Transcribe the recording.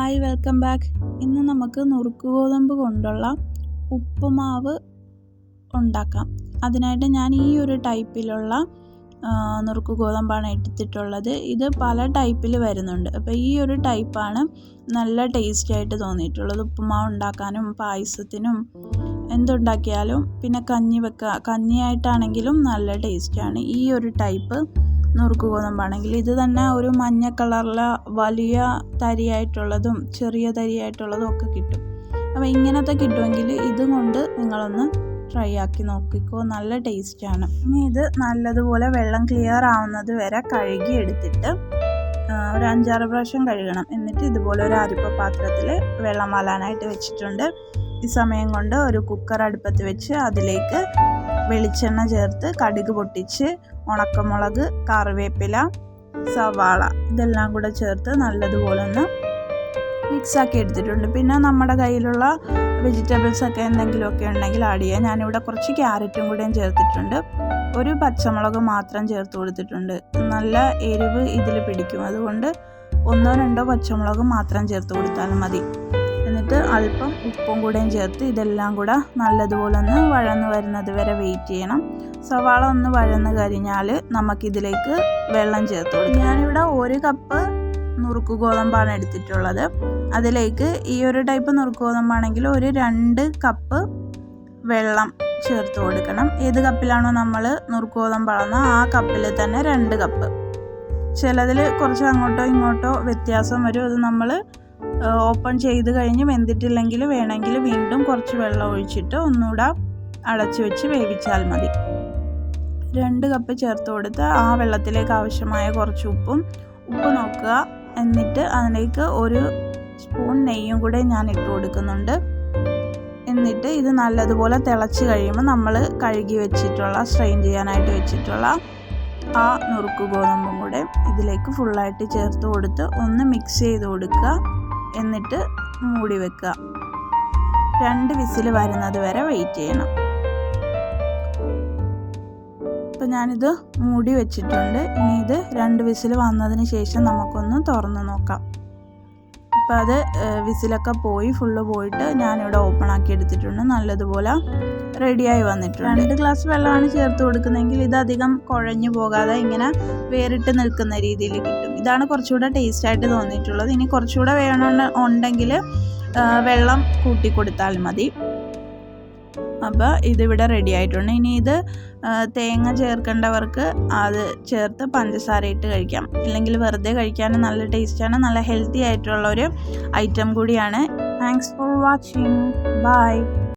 Hi welcome back ഇന്ന് നമുക്ക് നുറുക്ക് ഗോതമ്പ് കൊണ്ടുള്ള ഉപ്പുമാവ് ഉണ്ടാക്കാം. അതിനായിട്ട് ഞാൻ ഈ ഒരു ടൈപ്പിലുള്ള നുറുക്ക് ഗോതമ്പാണ് എടുത്തിട്ടുള്ളത്. ഇത് പല ടൈപ്പിൽ വരുന്നുണ്ട്. അപ്പോൾ ഈ ഒരു ടൈപ്പാണ് നല്ല ടേസ്റ്റി ആയിട്ട് തോന്നിയിട്ടുള്ളത്. ഉപ്പുമാവ് ഉണ്ടാക്കാനും പായസത്തിനും എന്തുണ്ടാക്കിയാലും പിന്നെ കഞ്ഞി വെക്കുക കഞ്ഞിയായിട്ടാണെങ്കിലും നല്ല ടേസ്റ്റാണ് ഈ ഒരു ടൈപ്പ്. നുറുക്ക് ഗോതമ്പാണെങ്കിൽ ഇത് തന്നെ ഒരു മഞ്ഞ കളറിലെ വലിയ തരിയായിട്ടുള്ളതും ചെറിയ തരിയായിട്ടുള്ളതും ഒക്കെ കിട്ടും. അപ്പോൾ ഇങ്ങനത്തെ കിട്ടുമെങ്കിൽ ഇതും കൊണ്ട് നിങ്ങളൊന്ന് ട്രൈ ആക്കി നോക്കിക്കോ. നല്ല ടേസ്റ്റാണ് ഇനി ഇത് നല്ലതുപോലെ വെള്ളം ക്ലിയർ ആവുന്നത് വരെ കഴുകി എടുത്തിട്ട് ഒരു അഞ്ചാറ് പ്രാവശ്യം കഴുകണം. എന്നിട്ട് ഇതുപോലെ ഒരു അരിപ്പ പാത്രത്തിൽ വെള്ളം വാലാനായിട്ട് വെച്ചിട്ടുണ്ട്. ഈ സമയം കൊണ്ട് ഒരു കുക്കർ അടുപ്പത്ത് വെച്ച് അതിലേക്ക് വെളിച്ചെണ്ണ ചേർത്ത് കടുക് പൊട്ടിച്ച് ഉണക്കമുളക് കറിവേപ്പില സവാള ഇതെല്ലാം കൂടെ ചേർത്ത് നല്ലതുപോലെ ഒന്ന് മിക്സാക്കി എടുത്തിട്ടുണ്ട്. പിന്നെ നമ്മുടെ കയ്യിലുള്ള വെജിറ്റബിൾസ് ഒക്കെ എന്തെങ്കിലുമൊക്കെ ഉണ്ടെങ്കിൽ ആഡ് ചെയ്യാം. ഞാനിവിടെ കുറച്ച് ക്യാരറ്റും കൂടെയും ചേർത്തിട്ടുണ്ട്. ഒരു പച്ചമുളക് മാത്രം ചേർത്ത് കൊടുത്തിട്ടുണ്ട്. നല്ല എരിവ് ഇതിൽ പിടിക്കും. അതുകൊണ്ട് ഒന്നോ രണ്ടോ പച്ചമുളക് മാത്രം ചേർത്ത് കൊടുത്താൽ മതി. എന്നിട്ട് അല്പം ഉപ്പും കൂടെയും ചേർത്ത് ഇതെല്ലാം കൂടെ നല്ലതുപോലെ ഒന്ന് വഴന്ന് വരുന്നത് വരെ വെയിറ്റ് ചെയ്യണം. സവാള ഒന്ന് വഴന്ന് കഴിഞ്ഞാൽ നമുക്കിതിലേക്ക് വെള്ളം ചേർത്ത് കൊടുക്കും. ഞാനിവിടെ ഒരു കപ്പ് നുറുക്ക് ഗോതമ്പാണ് എടുത്തിട്ടുള്ളത്. അതിലേക്ക് ഈ ഒരു ടൈപ്പ് നുറുക്ക് ഗോതമ്പാണെങ്കിൽ ഒരു രണ്ട് കപ്പ് വെള്ളം ചേർത്ത് കൊടുക്കണം. ഏത് കപ്പിലാണോ നമ്മൾ നുറുക്ക് ഗോതമ്പ് അളന്നത് ആ കപ്പിൽ തന്നെ രണ്ട് കപ്പ് ചിലതിൽ കുറച്ച് അങ്ങോട്ടോ ഇങ്ങോട്ടോ വ്യത്യാസം വരും. അത് നമ്മൾ ഓപ്പൺ ചെയ്ത് കഴിഞ്ഞ് വെന്തിട്ടില്ലെങ്കിൽ വേണമെങ്കിൽ വീണ്ടും കുറച്ച് വെള്ളം ഒഴിച്ചിട്ട് ഒന്നുകൂടെ അടച്ചു വെച്ച് വേവിച്ചാൽ മതി. രണ്ട് കപ്പ് ചേർത്ത് കൊടുത്ത് ആ വെള്ളത്തിലേക്ക് ആവശ്യമായ കുറച്ച് ഉപ്പും ഉപ്പ് നോക്കുക. എന്നിട്ട് അതിലേക്ക് ഒരു സ്പൂൺ നെയ്യും കൂടെ ഞാൻ ഇട്ട് കൊടുക്കുന്നുണ്ട്. എന്നിട്ട് ഇത് നല്ലതുപോലെ തിളച്ച് കഴിയുമ്പോൾ നമ്മൾ കഴുകി വെച്ചിട്ടുള്ള സ്ട്രെയിൻ ചെയ്യാനായിട്ട് വെച്ചിട്ടുള്ള ആ നുറുക്ക് ഗോതമ്പും കൂടെ ഇതിലേക്ക് ഫുള്ളായിട്ട് ചേർത്ത് കൊടുത്ത് ഒന്ന് മിക്സ് ചെയ്ത് കൊടുക്കുക. എന്നിട്ട് മൂടി വെക്കുക. രണ്ട് വിസിൽ വരുന്നത് വരെ വെയിറ്റ് ചെയ്യണം. ഇപ്പം ഞാനിത് മൂടി വെച്ചിട്ടുണ്ട്. ഇനി ഇത് രണ്ട് വിസിൽ വന്നതിന് ശേഷം നമുക്കൊന്ന് തുറന്ന് നോക്കാം. ഇപ്പം അത് വിസിലൊക്കെ പോയി ഫുള്ള് പോയിട്ട് ഞാനിവിടെ ഓപ്പൺ ആക്കി എടുത്തിട്ടുണ്ട്. നല്ലതുപോലെ റെഡിയായി വന്നിട്ടുണ്ട്. രണ്ട് ഗ്ലാസ് വെള്ളമാണ് ചേർത്ത് കൊടുക്കുന്നതെങ്കിൽ ഇത് അധികം കുഴഞ്ഞു പോകാതെ ഇങ്ങനെ വേറിട്ട് നിൽക്കുന്ന രീതിയിൽ കിട്ടും. ഇതാണ് കുറച്ചുകൂടെ ടേസ്റ്റ് ആയിട്ട് തോന്നിയിട്ടുള്ളത്. ഇനി കുറച്ചുകൂടെ വേണമെന്ന് ഉണ്ടെങ്കിൽ വെള്ളം കൂട്ടി കൊടുത്താൽ മതി. അപ്പോൾ ഇതിവിടെ റെഡി ആയിട്ടുണ്ട്. ഇനി ഇത് തേങ്ങ ചേർക്കേണ്ടവർക്ക് അത് ചേർത്ത് പഞ്ചസാര ഇട്ട് കഴിക്കാം. ഇല്ലെങ്കിൽ വെറുതെ കഴിക്കാനും നല്ല ടേസ്റ്റാണ് നല്ല ഹെൽത്തി ആയിട്ടുള്ള ഒരു ഐറ്റം കൂടിയാണ്. Thanks for watching bye